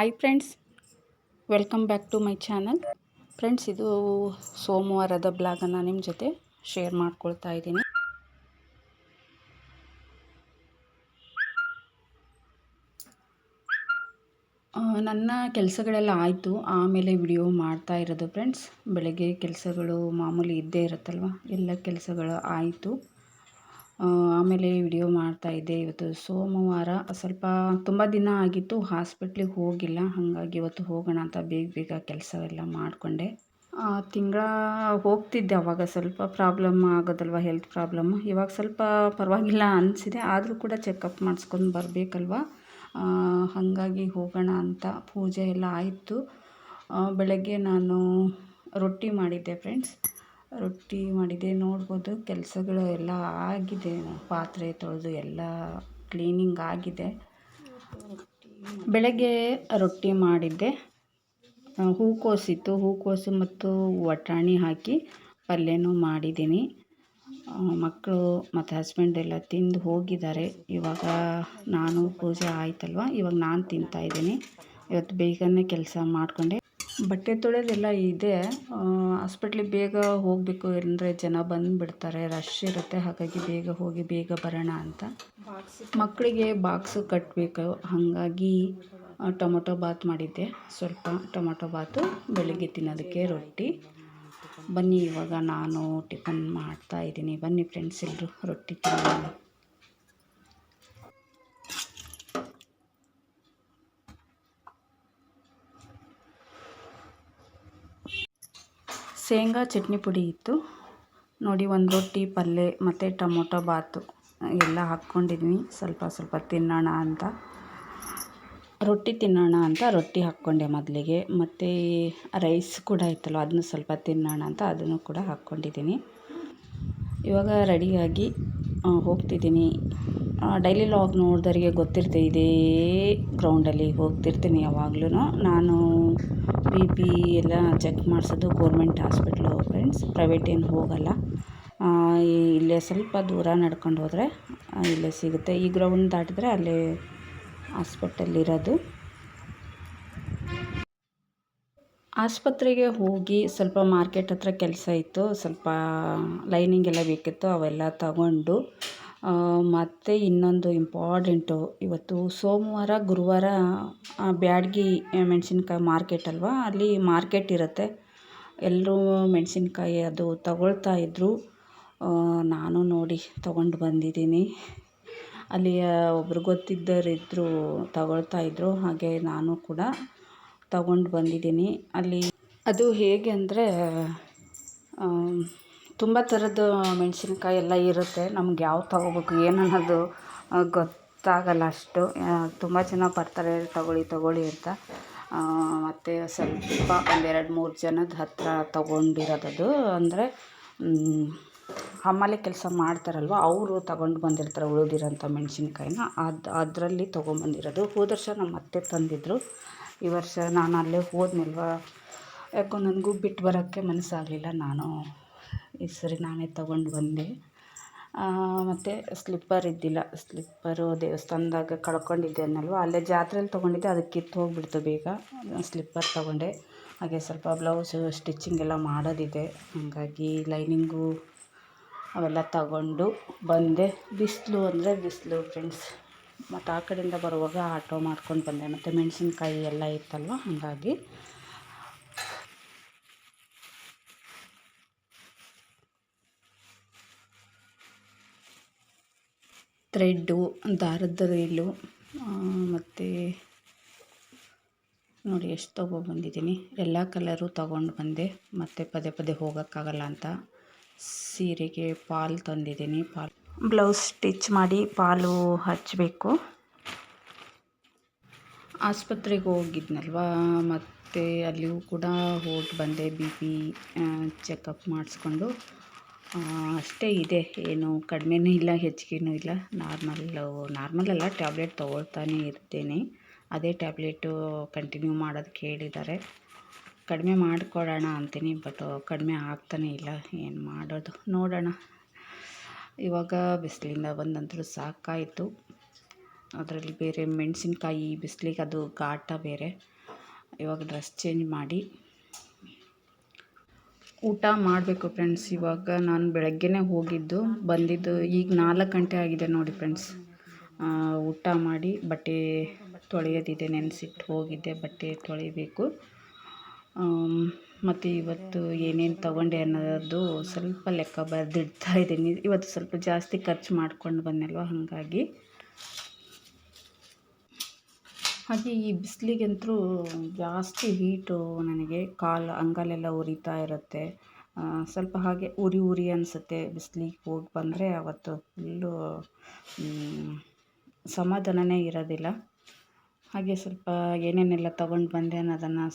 Hi friends welcome back to my channel friends ಇದು ಸೋಮವಾರದ ಬ್ಲಾಗನ್ನು ನಿಮ್ಮ ಜೊತೆ ಶೇರ್ ಮಾಡ್ಕೊಳ್ತಾ ಇದ್ದೀನಿ. ನನ್ನ ಕೆಲಸಗಳೆಲ್ಲ ಆಯಿತು. ಆಮೇಲೆ ವಿಡಿಯೋ ಮಾಡ್ತಾ ಇರೋದು ಫ್ರೆಂಡ್ಸ್ ಬೆಳಗ್ಗೆ ಕೆಲಸಗಳು ಮಾಮೂಲಿ ಇದ್ದೇ ಇರುತ್ತಲ್ವ? ಎಲ್ಲ ಕೆಲಸಗಳು ಆಯಿತು. ಆಮೇಲೆ ವಿಡಿಯೋ ಮಾಡ್ತಾ ಇದ್ದೆ ಇವತ್ತು. ಸೋಮವಾರ ಸ್ವಲ್ಪ ತುಂಬ ದಿನ ಆಗಿತ್ತು, ಹಾಸ್ಪಿಟ್ಲಿಗೆ ಹೋಗಿಲ್ಲ. ಹಾಗಾಗಿ ಇವತ್ತು ಹೋಗೋಣ ಅಂತ ಬೇಗ ಬೇಗ ಕೆಲಸವೆಲ್ಲ ಮಾಡಿಕೊಂಡೆ. ತಿಂಗಳ ಹೋಗ್ತಿದ್ದೆ ಅವಾಗ. ಸ್ವಲ್ಪ ಪ್ರಾಬ್ಲಮ್ ಆಗೋದಲ್ವ, ಹೆಲ್ತ್ ಪ್ರಾಬ್ಲಮ್ಮು ಇವಾಗ ಸ್ವಲ್ಪ ಪರವಾಗಿಲ್ಲ ಅನಿಸಿದೆ. ಆದರೂ ಕೂಡ ಚೆಕಪ್ ಮಾಡಿಸ್ಕೊಂಡು ಬರಬೇಕಲ್ವ? ಹಾಗಾಗಿ ಹೋಗೋಣ ಅಂತ ಪೂಜೆ ಎಲ್ಲ ಆಯಿತು. ಬೆಳಗ್ಗೆ ನಾನು ರೊಟ್ಟಿ ಮಾಡಿದ್ದೆ, ಫ್ರೆಂಡ್ಸ್. ರೊಟ್ಟಿ ಮಾಡಿದೆ, ನೋಡ್ಬೋದು ಕೆಲಸಗಳು ಎಲ್ಲ ಆಗಿದೆ. ಪಾತ್ರೆ ತೊಳೆದು ಎಲ್ಲ ಕ್ಲೀನಿಂಗ್ ಆಗಿದೆ. ಬೆಳಗ್ಗೆ ರೊಟ್ಟಿ ಮಾಡಿದ್ದೆ. ಹೂಕೋಸಿತ್ತು. ಹೂಕೋಸು ಮತ್ತು ವಟಾಣಿ ಹಾಕಿ ಪಲ್ಯನೂ ಮಾಡಿದ್ದೀನಿ. ಮಕ್ಕಳು ಮತ್ತು ಹಸ್ಬೆಂಡ್ ಎಲ್ಲ ತಿಂದು ಹೋಗಿದ್ದಾರೆ. ಇವಾಗ ನಾನು ಪೂಜೆ ಆಯಿತಲ್ವ? ಇವಾಗ ನಾನು ತಿಂತಾ ಇದ್ದೀನಿ. ಇವತ್ತು ಬೇಗನೆ ಕೆಲಸ ಮಾಡಿಕೊಂಡೆ. ಬಟ್ಟೆ ತೊಳೆದೆಲ್ಲ ಇದೆ. ಹಾಸ್ಪಿಟ್ಲಿಗೆ ಬೇಗ ಹೋಗಬೇಕು ಅಂದರೆ ಜನ ಬಂದುಬಿಡ್ತಾರೆ. ರಶ್ ಇರುತ್ತೆ. ಹಾಗಾಗಿ ಬೇಗ ಹೋಗಿ ಬೇಗ ಬರೋಣ ಅಂತ. ಮಕ್ಕಳಿಗೆ ಬಾಕ್ಸು ಕಟ್ಟಬೇಕು ಹಾಗಾಗಿ ಟೊಮೊಟೊ ಬಾತ್ ಮಾಡಿದ್ದೆ. ಸ್ವಲ್ಪ ಟೊಮೊಟೊ ಬಾತು ಬೆಳಿಗ್ಗೆ ತಿನ್ನೋದಕ್ಕೆ ರೊಟ್ಟಿ. ಬನ್ನಿ, ಇವಾಗ ನಾನು ಟಿಫನ್ ಮಾಡ್ತಾ ಇದ್ದೀನಿ. ಬನ್ನಿ ಫ್ರೆಂಡ್ಸ್ ಎಲ್ಲರೂ ರೊಟ್ಟಿ ತಿನ್ನೋಣ. ಶೇಂಗಾ ಚಟ್ನಿ ಪುಡಿ ಇತ್ತು. ನೋಡಿ, ಒಂದು ರೊಟ್ಟಿ ಪಲ್ಯ ಮತ್ತು ಟೊಮೊಟೊ, ಬಾತು ಎಲ್ಲ ಹಾಕ್ಕೊಂಡಿದ್ವಿ. ಸ್ವಲ್ಪ ಸ್ವಲ್ಪ ತಿನ್ನೋಣ ಅಂತ. ರೊಟ್ಟಿ ತಿನ್ನೋಣ ಅಂತ ರೊಟ್ಟಿ ಹಾಕ್ಕೊಂಡೆ ಮೊದಲಿಗೆ. ಮತ್ತು ರೈಸ್ ಕೂಡ ಇತ್ತಲ್ಲ, ಅದನ್ನು ಸ್ವಲ್ಪ ತಿನ್ನೋಣ ಅಂತ ಅದನ್ನು ಕೂಡ ಹಾಕ್ಕೊಂಡಿದ್ದೀನಿ. ಇವಾಗ ರೆಡಿಯಾಗಿ ಹೋಗ್ತಿದ್ದೀನಿ. ಡೈಲಿ ಲಾಗ್ ನೋಡಿದವರಿಗೆ ಗೊತ್ತಿರುತ್ತೆ ಇದೇ ಗ್ರೌಂಡಲ್ಲಿ ಹೋಗ್ತಿರ್ತೀನಿ ಯಾವಾಗ್ಲೂ ನಾನು ಬಿ ಪಿ ಎಲ್ಲ ಚೆಕ್ ಮಾಡಿಸೋದು ಗೌರ್ಮೆಂಟ್ ಹಾಸ್ಪಿಟ್ಲು ಫ್ರೆಂಡ್ಸ್ ಪ್ರೈವೇಟ್ ಏನು ಹೋಗಲ್ಲ. ಇಲ್ಲೇ ಸ್ವಲ್ಪ ದೂರ ನಡ್ಕೊಂಡು ಹೋದರೆ ಇಲ್ಲೇ ಸಿಗುತ್ತೆ. ಈ ಗ್ರೌಂಡ್ ದಾಟಿದ್ರೆ ಅಲ್ಲೇ ಹಾಸ್ಪಿಟಲ್ ಇರೋದು. ಆಸ್ಪತ್ರೆಗೆ ಹೋಗಿ ಸ್ವಲ್ಪ ಮಾರ್ಕೆಟ್ ಹತ್ರ ಕೆಲಸ ಇತ್ತು. ಸ್ವಲ್ಪ ಲೈನಿಂಗ್ ಎಲ್ಲ ಬೇಕಿತ್ತು, ಅವೆಲ್ಲ ತಗೊಂಡು ಮತ್ತು ಇನ್ನೊಂದು ಇಂಪಾರ್ಟೆಂಟು ಇವತ್ತು ಸೋಮವಾರ, ಗುರುವಾರ ಬ್ಯಾಡಗಿ ಮೆಣಸಿನ್ಕಾಯಿ ಮಾರ್ಕೆಟ್ ಅಲ್ವಾ? ಅಲ್ಲಿ ಮಾರ್ಕೆಟ್ ಇರುತ್ತೆ. ಎಲ್ಲರೂ ಮೆಣಸಿನ್ಕಾಯಿ ಅದು ತಗೊಳ್ತಾ ಇದ್ದರು ನಾನು ನೋಡಿ ತಗೊಂಡು ಬಂದಿದ್ದೀನಿ. ಅಲ್ಲಿ ಒಬ್ರು ಗೊತ್ತಿದ್ದವರಿದ್ದರು ತಗೊಳ್ತಾ ಇದ್ದರು ಹಾಗೆ ನಾನು ಕೂಡ ತಗೊಂಡು ಬಂದಿದ್ದೀನಿ. ಅಲ್ಲಿ ಅದು ಹೇಗೆ ಅಂದರೆ ತುಂಬ ಥರದ್ದು ಮೆಣಸಿನ್ಕಾಯಿ ಎಲ್ಲ ಇರುತ್ತೆ. ನಮ್ಗೆ ಯಾವ್ದು ತಗೋಬೇಕು, ಏನು ಅನ್ನೋದು ಗೊತ್ತಾಗಲ್ಲ ಅಷ್ಟು. ತುಂಬ ಜನ ಬರ್ತಾರೆ, ತಗೊಳ್ಳಿ ತಗೊಳ್ಳಿ ಅಂತ. ಮತ್ತು ಸ್ವಲ್ಪ ಒಂದೆರಡು ಮೂರು ಜನದ ಹತ್ರ ತಗೊಂಡಿರೋದದು. ಅಂದರೆ ಹಮಾಲಿ ಕೆಲಸ ಮಾಡ್ತಾರಲ್ವ, ಅವರು ತಗೊಂಡು ಬಂದಿರ್ತಾರೆ ಉಳಿದಿರೋಂಥ ಮೆಣಸಿನ್ಕಾಯಿನ. ಅದು, ಅದರಲ್ಲಿ ತೊಗೊಂಬಂದಿರೋದು. ಹೋದ ವರ್ಷ ನಮ್ಮ ಅತ್ತೆ ತಂದಿದ್ದರು ಈ ವರ್ಷ ನಾನು ಅಲ್ಲೇ ಹೋದ್ನಲ್ವ? ಯಾಕೋ ನನಗೂ ಬಿಟ್ಟು ಬರೋಕ್ಕೆ ಮನಸ್ಸಾಗಲಿಲ್ಲ. ನಾನು ಈ ಸರಿ ನಾನೇ ತಗೊಂಡು ಬಂದೆ. ಮತ್ತು ಸ್ಲಿಪ್ಪರ್ ಇದ್ದಿಲ್ಲ. ಸ್ಲಿಪ್ಪರು ದೇವಸ್ಥಾನದಾಗ ಕಳ್ಕೊಂಡಿದ್ದೆ ಅನ್ನಲ್ವ? ಅಲ್ಲೇ ಜಾತ್ರೆಯಲ್ಲಿ ತೊಗೊಂಡಿದ್ದೆ, ಅದಕ್ಕೆ ಕಿತ್ತು ಹೋಗ್ಬಿಡ್ತು ಬೇಗ. ಸ್ಲಿಪ್ಪರ್ ತೊಗೊಂಡೆ. ಹಾಗೆ ಸ್ವಲ್ಪ ಬ್ಲೌಸು ಸ್ಟಿಚಿಂಗ್ ಎಲ್ಲ ಮಾಡೋದಿದೆ. ಹಾಗಾಗಿ ಲೈನಿಂಗು ಅವೆಲ್ಲ ತಗೊಂಡು ಬಂದೆ. ಬಿಸಿಲು ಅಂದರೆ ಬಿಸಿಲು ಫ್ರೆಂಡ್ಸ್ ಮತ್ತು ಆ ಕಡೆಯಿಂದ ಬರುವಾಗ ಆಟೋ ಮಾಡ್ಕೊಂಡು ಬಂದೆ. ಮತ್ತು ಮೆಣಸಿನ್ಕಾಯಿ ಎಲ್ಲ ಇತ್ತಲ್ವ? ಹಾಗಾಗಿ ಥ್ರೆಡ್ಡು ದಾರದ ರೀಲು ಮತ್ತು ನೋಡಿ ಎಷ್ಟು ತೊಗೊಬಂದಿದ್ದೀನಿ ಎಲ್ಲ ಕಲರು ತೊಗೊಂಡು ಬಂದೆ. ಮತ್ತು ಪದೇ ಪದೇ ಹೋಗೋಕ್ಕಾಗಲ್ಲ ಅಂತ ಸೀರೆಗೆ ಪಾಲ್ ತಂದಿದ್ದೀನಿ. ಪಾಲ್ ಬ್ಲೌಸ್ ಸ್ಟಿಚ್ ಮಾಡಿ ಪಾಲು ಹಚ್ಚಬೇಕು ಆಸ್ಪತ್ರೆಗೆ ಹೋಗಿದ್ನಲ್ವಾ? ಮತ್ತು ಅಲ್ಲಿಯೂ ಕೂಡ ಹೋಗಿ ಬಂದೆ. ಬಿ ಪಿ ಚೆಕಪ್ ಮಾಡಿಸ್ಕೊಂಡು. ಅಷ್ಟೇ ಇದೆ. ಏನು ಕಡಿಮೆನೂ ಇಲ್ಲ, ಹೆಚ್ಚಿಗೆನೂ ಇಲ್ಲ. ನಾರ್ಮಲ್ಲು ನಾರ್ಮಲ್ ಅಲ್ಲ ಟ್ಯಾಬ್ಲೆಟ್ ತೊಗೊಳ್ತಾನೆ ಇರ್ತೀನಿ. ಅದೇ ಟ್ಯಾಬ್ಲೆಟು ಕಂಟಿನ್ಯೂ ಮಾಡೋದಕ್ಕೆ ಹೇಳಿದ್ದಾರೆ ಕಡಿಮೆ ಮಾಡಿಕೊಡೋಣ ಅಂತೀನಿ ಬಟ್ ಕಡಿಮೆ ಆಗ್ತಾನೆ ಇಲ್ಲ. ಏನು ಮಾಡೋದು? ನೋಡೋಣ. ಇವಾಗ ಬಿಸಿಲಿಂದ ಬಂದಂತೂ ಸಾಕಾಯಿತು. ಅದರಲ್ಲಿ ಬೇರೆ ಮೆಣಸಿನ್ಕಾಯಿ, ಬಿಸಿಲಿಗೆ ಅದು ಘಾಟ ಬೇರೆ. ಇವಾಗ ಡ್ರೆಸ್ ಚೇಂಜ್ ಮಾಡಿ ಊಟ ಮಾಡಬೇಕು ಫ್ರೆಂಡ್ಸ್ ಇವಾಗ ನಾನು ಬೆಳಗ್ಗೆನೇ ಹೋಗಿದ್ದು, ಬಂದಿದ್ದು ಈಗ ನಾಲ್ಕು ಗಂಟೆ ಆಗಿದೆ ನೋಡಿ ಫ್ರೆಂಡ್ಸ್ ಊಟ ಮಾಡಿ ಬಟ್ಟೆ ತೊಳೆಯೋದಿದೆ, ನೆನೆಸಿಟ್ಟು ಹೋಗಿದ್ದೆ ಬಟ್ಟೆ ತೊಳಿಬೇಕು ಮತ್ತು ಇವತ್ತು ಏನೇನು ತಗೊಂಡೆ ಅನ್ನೋದು ಸ್ವಲ್ಪ ಲೆಕ್ಕ ಬರೆದಿಡ್ತಾ ಇದ್ದೀನಿ. ಇವತ್ತು ಸ್ವಲ್ಪ ಜಾಸ್ತಿ ಖರ್ಚು ಮಾಡ್ಕೊಂಡು ಬಂದೆಲ್ವ, ಹಾಗಾಗಿ ಹಾಗೆ ಈ ಬಿಸಿಲಿಗಂತೂ ಜಾಸ್ತಿ ಹೀಟು ನನಗೆ ಕಾಲು ಅಂಗಾಲೆಲ್ಲ ಉರಿತಾ ಇರುತ್ತೆ. ಸ್ವಲ್ಪ ಹಾಗೆ ಉರಿ ಉರಿ ಅನಿಸುತ್ತೆ ಬಿಸಿಲಿಗೆ ಹೋಗಿ ಬಂದರೆ. ಅವತ್ತು ಫುಲ್ಲು ಸಮಾಧಾನನೇ ಇರೋದಿಲ್ಲ. ಹಾಗೆ ಸ್ವಲ್ಪ ಏನೇನೆಲ್ಲ ತೊಗೊಂಡು ಬಂದೆ ಅನ್ನೋದನ್ನು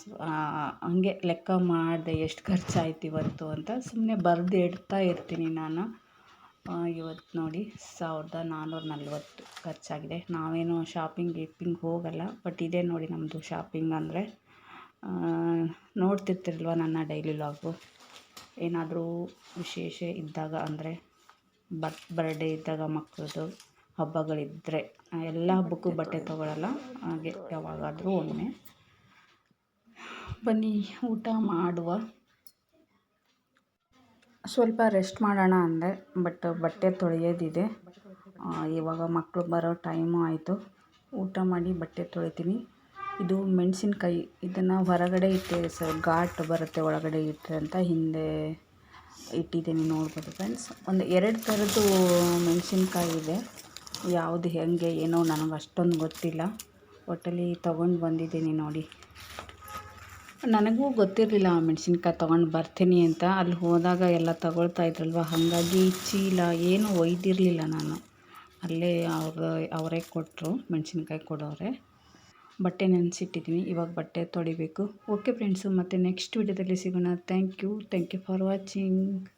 ಹಾಗೆ ಲೆಕ್ಕ ಮಾಡಿದೆ ಎಷ್ಟು ಖರ್ಚಾಯ್ತು ಇವತ್ತು ಅಂತ ಸುಮ್ಮನೆ ಬರ್ದು ಇಡ್ತಾ ಇರ್ತೀನಿ ನಾನು. ಇವತ್ತು ನೋಡಿ ಸಾವಿರದ ನಾನ್ನೂರ ನಲ್ವತ್ತು ಖರ್ಚಾಗಿದೆ. ನಾವೇನು ಶಾಪಿಂಗ್ ಗೀಪಿಂಗ್ ಹೋಗಲ್ಲ ಬಟ್ ಇದೇ ನೋಡಿ ನಮ್ಮದು ಶಾಪಿಂಗ್ ಅಂದರೆ ನೋಡ್ತಿರ್ತಿರಲ್ವ ನನ್ನ ಡೈಲಿ ಲಾಗು ಏನಾದರೂ ವಿಶೇಷ ಇದ್ದಾಗ ಅಂದರೆ ಬರ್ ಬರ್ಡೇ ಇದ್ದಾಗ ಮಕ್ಕಳದು ಹಬ್ಬಗಳಿದ್ದರೆ ಎಲ್ಲ ಹಬ್ಬಕ್ಕೂ ಬಟ್ಟೆ ತೊಗೊಳಲ್ಲ ಹಾಗೆ ಯಾವಾಗಾದರೂ ಒಮ್ಮೆ. ಬನ್ನಿ ಊಟ ಮಾಡುವ. ಸ್ವಲ್ಪ ರೆಸ್ಟ್ ಮಾಡೋಣ ಅಂದೆ, ಬಟ್ ಬಟ್ಟೆ ತೊಳೆಯೋದಿದೆ. ಇವಾಗ ಮಕ್ಕಳು ಬರೋ ಟೈಮು ಆಯಿತು. ಊಟ ಮಾಡಿ ಬಟ್ಟೆ ತೊಳಿತೀನಿ. ಇದು ಮೆಣಸಿನ್ಕಾಯಿ. ಇದನ್ನು ಹೊರಗಡೆ ಇಟ್ಟೆ, ಸರ್, ಘಾಟ್ ಬರುತ್ತೆ ಒಳಗಡೆ ಇಟ್ಟರೆ ಅಂತ ಹಿಂದೆ ಇಟ್ಟಿದ್ದೀನಿ ನೋಡ್ಬೋದು ಫ್ರೆಂಡ್ಸ್ ಒಂದು ಎರಡು ಥರದ್ದು ಮೆಣಸಿನ್ಕಾಯಿ ಇದೆ. ಯಾವುದು ಹೇಗೆ, ಏನೋ ನನಗೆ ಅಷ್ಟೊಂದು ಗೊತ್ತಿಲ್ಲ. ಒಟ್ಟಲ್ಲಿ ತೊಗೊಂಡು ಬಂದಿದ್ದೀನಿ ನೋಡಿ. ನನಗೂ ಗೊತ್ತಿರಲಿಲ್ಲ ಆ ಮೆಣಸಿನ್ಕಾಯಿ ತೊಗೊಂಡು ಬರ್ತೀನಿ ಅಂತ. ಅಲ್ಲಿ ಹೋದಾಗ ಎಲ್ಲ ತಗೊಳ್ತಾ ಇದ್ರಲ್ವ? ಹಾಗಾಗಿ ಚೀಲ ಏನೂ ಒಯ್ದಿರಲಿಲ್ಲ ನಾನು. ಅಲ್ಲೇ ಅವ್ರು, ಅವರೇ ಕೊಟ್ಟರು ಮೆಣಸಿನ್ಕಾಯಿ ಕೊಡೋರೆ. ಬಟ್ಟೆ ನೆನೆಸಿಟ್ಟಿದ್ದೀನಿ ಇವಾಗ ಬಟ್ಟೆ ತೊಳಿಬೇಕು. ಓಕೆ ಫ್ರೆಂಡ್ಸು ಮತ್ತು ನೆಕ್ಸ್ಟ್ ವಿಡಿಯೋದಲ್ಲಿ ಸಿಗೋಣ. Thank you thank you for watching